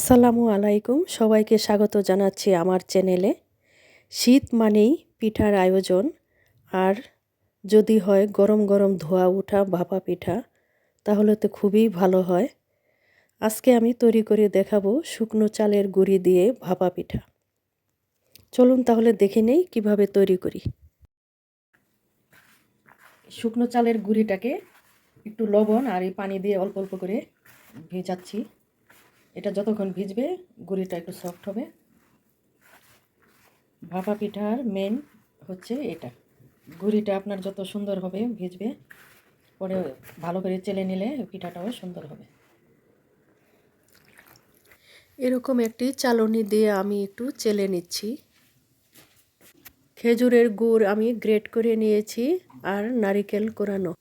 আসসালামু আলাইকুম। সবাইকে স্বাগত জানাচ্ছি আমার চ্যানেলে। শীত মানেই পিঠার আয়োজন। আর যদি হয় গরম গরম ধোয়া উঠা, ভাপা পিঠা, তাহলে তো খুবই ভালো হয়। আজকে আমি তৈরি করে দেখাবো শুকনো চালের গুঁড়ি দিয়ে ভাপা পিঠা। চলুন তাহলে দেখে নেই কীভাবে তৈরি করি। শুকনো চালের গুঁড়িটাকে একটু লবণ আর এই পানি দিয়ে অল্প অল্প করে ভেজাচ্ছি। এটা যতক্ষণ ভিজবে, গুঁড়িটা একটু সফট হবে। ভাপা পিঠার মেন হচ্ছে এটা। গুঁড়িটা আপনার যত সুন্দর হবে, ভিজবে, পরে ভালো করে চেলে নিলে পিঠাটাও সুন্দর হবে। এরকম একটি চালনি দিয়ে আমি একটু চেলে নিচ্ছি। খেজুরের গুড় আমি গ্রেট করে নিয়েছি আর নারিকেল কোরানো।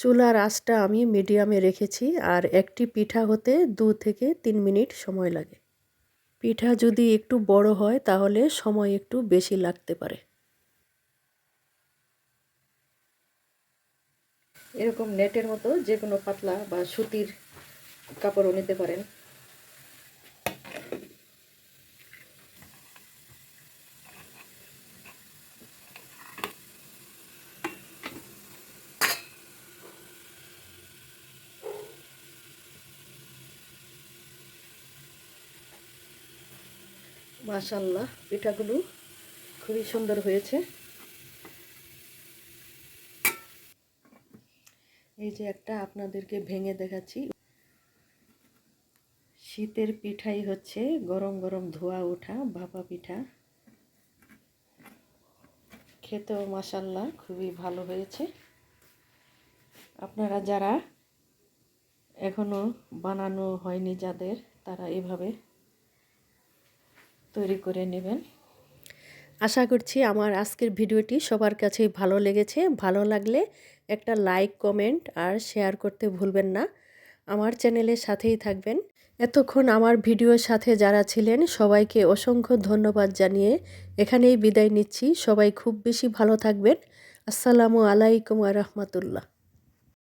চুলার আঁচটা আমি মিডিয়ামে রেখেছি আর একটি পিঠা হতে দু থেকে তিন মিনিট সময় লাগে। পিঠা যদি একটু বড় হয় তাহলে সময় একটু বেশি লাগতে পারে। এরকম নেটের মতো যে কোনো পাতলা বা সুতির কাপড়ও নিতে পারেন। মাশাল্লাহ পিঠাগুলো খুবই সুন্দর হয়েছে। এই যে একটা আপনাদেরকে ভেঙে দেখাচ্ছি। শীতের পিঠাই হচ্ছে গরম গরম ধোয়া ওঠা, ভাপা পিঠা। খেতেও মাসাল্লাহ খুবই ভালো হয়েছে। আপনারা যারা এখনও বানানো হয়নি যাদের, তারা এভাবে তৈরি করে নেবেন। আশা করছি আমার আজকের ভিডিওটি সবার কাছেই ভালো লেগেছে। ভালো লাগলে একটা লাইক, কমেন্ট আর শেয়ার করতে ভুলবেন না। আমার চ্যানেলের সাথেই থাকবেন। এতক্ষণ আমার ভিডিওর সাথে যারা ছিলেন, সবাইকে অসংখ্য ধন্যবাদ জানিয়ে এখানেই বিদায় নিচ্ছি। সবাই খুব বেশি ভালো থাকবেন। আসসালামু আলাইকুম রহমতুল্লাহ।